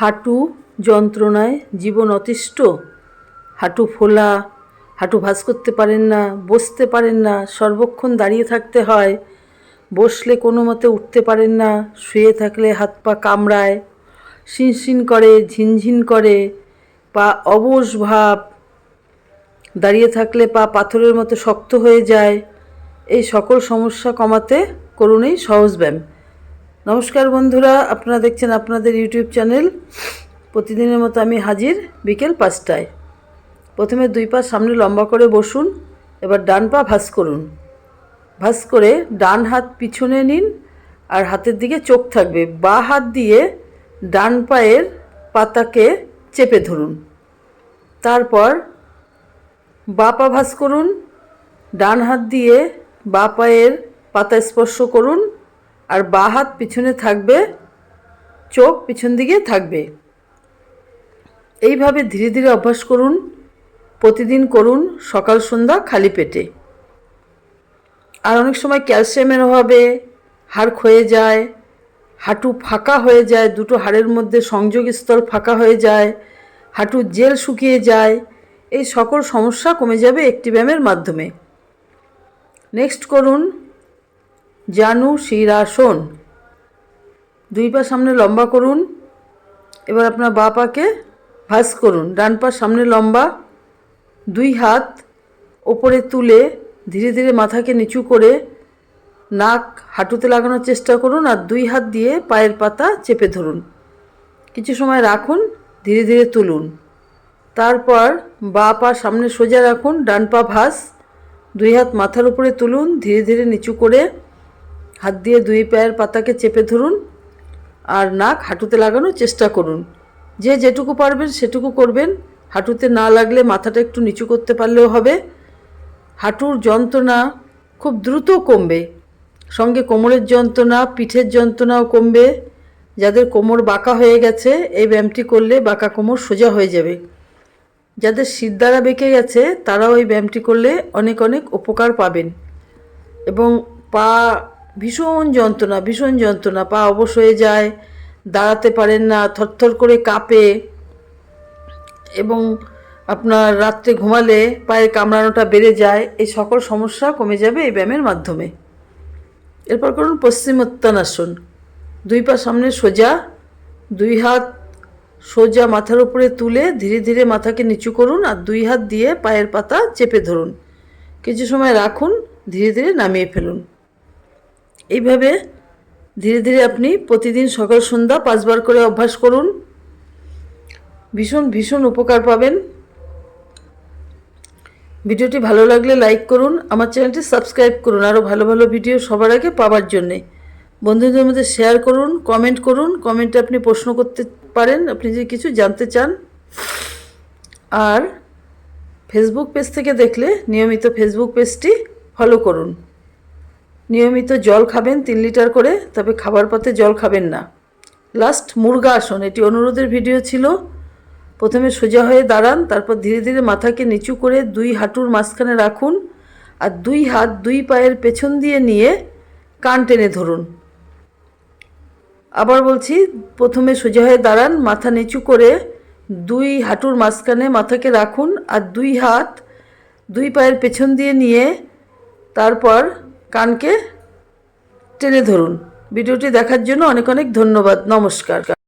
হাঁটু যন্ত্রণায় জীবন অতিষ্ঠ। হাঁটু ফোলা, হাঁটু ভাঁজ করতে পারেন না, বসতে পারেন না, সর্বক্ষণ দাঁড়িয়ে থাকতে হয়। বসলে কোনো মতে উঠতে পারেন না, শুয়ে থাকলে হাত পা কামড়ায়। শিনশিন করে ঝিনঝিন করে, পা অবশ ভাব। দাঁড়িয়ে থাকলে পা পাথরের মতো শক্ত হয়ে যায়। এই সকল সমস্যা কমাতে করুন এই সহজ ব্যায়াম। নমস্কার বন্ধুরা, আপনারা দেখছেন আপনাদের ইউটিউব চ্যানেল। প্রতিদিনের মতো আমি হাজির বিকেল পাঁচটায়। প্রথমে দুই পা সামনে লম্বা করে বসুন, এবার ডান পা ভাঁজ করুন। ভাস করে ডান হাত পিছনে নিন, আর হাতের দিকে চোখ থাকবে। বা হাত দিয়ে ডান পায়ের পাতাকে চেপে ধরুন। তারপর বা পা ভাঁজ করুন, ডান হাত দিয়ে বা পায়ের পাতা স্পর্শ করুন আর বা হাত পিছনে থাকবে, চোখ পিছন দিকে থাকবে। এইভাবে ধীরে ধীরে অভ্যাস করুন, প্রতিদিন করুন, সকাল, সন্ধ্যা খালি পেটে। আর অনেক সময় ক্যালসিয়ামের অভাবে হাড় ক্ষয়ে যায়, হাঁটু ফাঁকা হয়ে যায়, দুটো হাড়ের মধ্যে সংযোগ স্থল ফাঁকা হয়ে যায়, হাঁটু জেল শুকিয়ে যায়, এই সকল সমস্যা কমে যাবে একটি ব্যায়ামের মাধ্যমে। নেক্সট করুন জানু শিরাসন দুই পা সামনে লম্বা করুন। এবার আপনার বা পাকে ভাঁজ করুন। ডান পা সামনে লম্বা। দুই হাত ওপরে তুলে ধীরে ধীরে মাথাকে নিচু করে নাক হাঁটুতে লাগানোর চেষ্টা করুন আর দুই হাত দিয়ে পায়ের পাতা চেপে ধরুন। কিছু সময় রাখুন, ধীরে ধীরে তুলুন। তারপর বা পা সামনে সোজা রাখুন, ডান পা ভাস দুই হাত মাথার উপরে তুলুন, ধীরে ধীরে নিচু করে হাত দিয়ে দুই পায়ের পাতাকে চেপে ধরুন আর নাক হাঁটুতে লাগানোর চেষ্টা করুন। যে যেটুকু পারবেন সেটুকু করবেন। হাঁটুতে না লাগলে মাথাটা একটু নিচু করতে পারলেও হবে। হাঁটুর যন্ত্রণা খুব দ্রুত কমবে। সঙ্গে কোমরের যন্ত্রণা, পিঠের যন্ত্রণাও কমবে। যাদের কোমর বাঁকা হয়ে গেছে, এই ব্যায়ামটি করলে বাঁকা কোমর সোজা হয়ে যাবে। যাদের সিদ্ধারা বেঁকে গেছে, তারাও এই ব্যায়ামটি করলে অনেক অনেক উপকার পাবেন। এবং পা ভীষণ যন্ত্রণা ভীষণ যন্ত্রণা। পা অবশ হয়ে যায়, দাঁড়াতে পারেন না, থরথর করে কাঁপে এবং আপনার রাত্রে ঘুমালে পায়ের কামড়ানোটা বেড়ে যায়, এই সকল সমস্যা কমে যাবে এই ব্যায়ামের মাধ্যমে। এরপর করুন পশ্চিমোত্তানাসন। দুই পা সামনে সোজা, দুই হাত সোজা মাথার উপরে তুলে ধীরে ধীরে মাথাকে নিচু করুন আর দুই হাত দিয়ে পায়ের পাতা চেপে ধরুন। কিছু সময় রাখুন, ধীরে ধীরে নামিয়ে ফেলুন। এইভাবে ধীরে ধীরে আপনি প্রতিদিন সকাল, সন্ধ্যা পাঁচবার করে অভ্যাস করুন। ভীষণ ভীষণ উপকার পাবেন। ভিডিওটি ভালো লাগলে লাইক করুন, আমার চ্যানেলটি সাবস্ক্রাইব করুন, আরও ভালো ভালো ভিডিও সবার আগে পাওয়ার জন্যে। বন্ধুদের মধ্যে শেয়ার করুন, কমেন্ট করুন, কমেন্টে আপনি প্রশ্ন করতে পারেন, আপনি যদি কিছু জানতে চান। আর ফেসবুক পেজ থেকে দেখলে নিয়মিত ফেসবুক পেজটি ফলো করুন। নিয়মিত জল খাবেন তিন লিটার করে, তবে খাবার পথে জল খাবেন না। লাস্ট মুরগা আসন, এটি অনুরোধের ভিডিও ছিল। প্রথমে সোজা হয়ে দাঁড়ান, তারপর ধীরে ধীরে মাথাকে নিচু করে দুই হাঁটুর মাঝখানে রাখুন আর দুই হাত দুই পায়ের পেছন দিয়ে নিয়ে কান টেনে ধরুন। আবার বলছি, প্রথমে সোজা হয়ে দাঁড়ান, মাথা নিচু করে দুই হাঁটুর মাঝখানে মাথাকে রাখুন আর দুই হাত দুই পায়ের পেছন দিয়ে নিয়ে তারপর কানকে টেনে ধরুন। ভিডিওটি দেখার জন্য অনেক অনেক ধন্যবাদ। নমস্কার।